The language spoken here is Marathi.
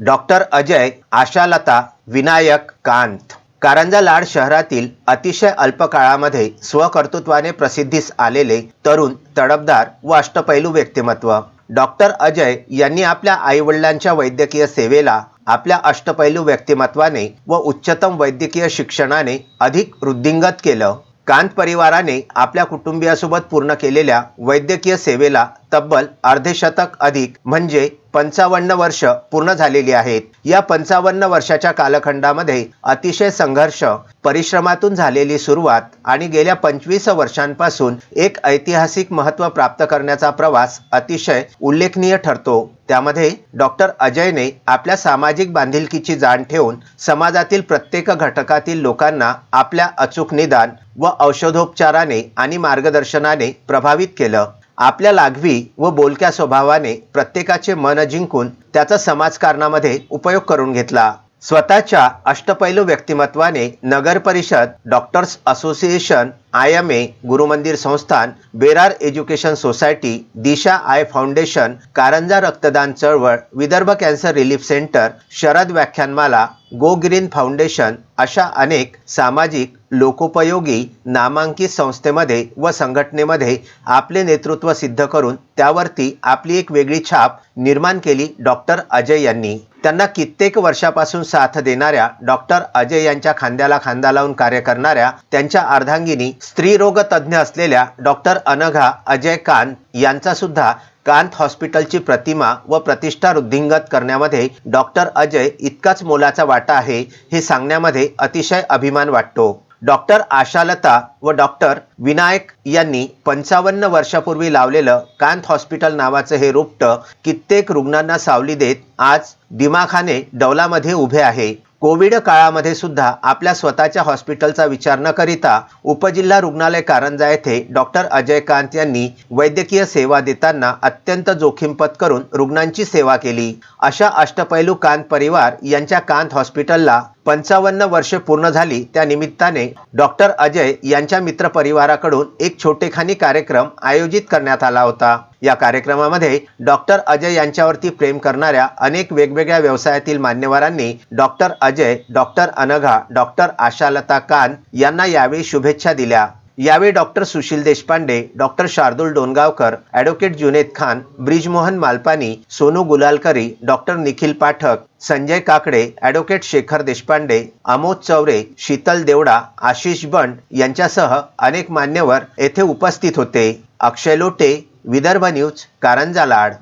डॉक्टर अजय आशालता विनायक कांत. कारंजा लाड शहरातील अतिशय अल्प काळामध्ये स्वकर्तृत्वाने प्रसिद्धीस आलेले तरुण तडफदार व अष्टपैलू व्यक्तिमत्व. डॉक्टर अजय यांनी आपल्या आईवडिलांच्या वैद्यकीय सेवेला आपल्या अष्टपैलू व्यक्तिमत्वाने व उच्चतम वैद्यकीय शिक्षणाने अधिक वृद्धिंगत केलं. कांत परिवाराने आपल्या कुटुंबियासोबत पूर्ण केलेल्या वैद्यकीय सेवेला तब्बल अर्धे शतक अधिक म्हणजे पंचावन्न वर्ष पूर्ण झालेली आहेत. या पंचावन्न वर्षाच्या कालखंडामध्ये अतिशय संघर्ष परिश्रमातून झालेली सुरुवात आणि गेल्या पंचवीस वर्षांपासून एक ऐतिहासिक महत्त्व प्राप्त करण्याचा प्रवास अतिशय उल्लेखनीय ठरतो. त्यामध्ये डॉक्टर अजयने आपल्या सामाजिक बांधिलकीची जाण ठेवून समाजातील प्रत्येक घटकातील लोकांना आपल्या अचूक निदान व औषधोपचाराने आणि मार्गदर्शनाने प्रभावित केलं. आपल्या लाघवी व बोलक्या स्वभावाने प्रत्येकाचे मन जिंकून त्याचा समाजकारणामध्ये उपयोग करून घेतला. स्वतःच्या अष्टपैलू व्यक्तिमत्वाने नगर परिषद doctors association I M A Gurumandir Sansthan Berar education society Disha I foundation Karanja रक्तदान चळवळ Vidarbha cancer relief centre Sharad Vyakhyanmala go green foundation अशा अनेक सामाजिक लोकोपयोगी नामांकित संस्थेमध्ये व संघटनेमध्ये आपले नेतृत्व सिद्ध करून त्यावरती आपली एक वेगळी छाप निर्माण केली डॉक्टर अजय यांनी. त्यांना कित्येक वर्षापासून साथ देणाऱ्या डॉक्टर अजय यांच्या खांद्याला खांदा लावून कार्य करणाऱ्या त्यांच्या अर्धांगिनी स्त्रीरोग तज्ज्ञ असलेल्या डॉक्टर अनघा अजय कांत यांचा सुद्धा कांत हॉस्पिटलची प्रतिमा व प्रतिष्ठा वृद्धिंगत करण्यामध्ये डॉक्टर अजय इतकाच मोलाचा वाटा आहे हे सांगण्यामध्ये अतिशय अभिमान वाटतो. डॉक्टर आशालता व डॉक्टर विनायक यांनी पंचावन्न वर्षापूर्वी लावलेलं कांत हॉस्पिटल नावाचं हे रोपटं कित्येक रुग्णांना सावली देत आज दिमाखाने डौलामध्ये उभे आहे. कोविड काळामध्ये सुद्धा आपल्या स्वतःच्या हॉस्पिटलचा विचार न करिता उपजिल्हा रुग्णालय कारंजा येथे डॉक्टर अजय कांत यांनी वैद्यकीय सेवा देताना अत्यंत जोखीम पत्करून रुग्णांची सेवा केली. अशा अष्टपैलू कांत परिवार यांच्या कांत हॉस्पिटलला पंचावन्न वर्षे पूर्ण झाली. त्या निमित्ताने डॉक्टर अजय यांच्या मित्रपरिवाराकडून एक छोटेखानी कार्यक्रम आयोजित करण्यात आला होता. या कार्यक्रमामध्ये डॉक्टर अजय यांच्यावरती प्रेम करणाऱ्या अनेक वेगवेगळ्या व्यवसायातील मान्यवरांनी doctor Ajay doctor Anagha doctor Ashalata Kan यांना यावेळी शुभेच्छा दिल्या. यावेळी doctor Sushil Deshpande doctor Shardul Dongaonkar advocate Junaid Khan Brijmohan Malpani Sonu Gulalkari doctor Nikhil Pathak Sanjay Kakade advocate Shekhar Deshpande Amod Chaure Sheetal Devda Ashish Band यांच्यासह अनेक मान्यवर येथे उपस्थित होते. अक्षय लोटे विदर्भ न्यूज कारंजा लाड.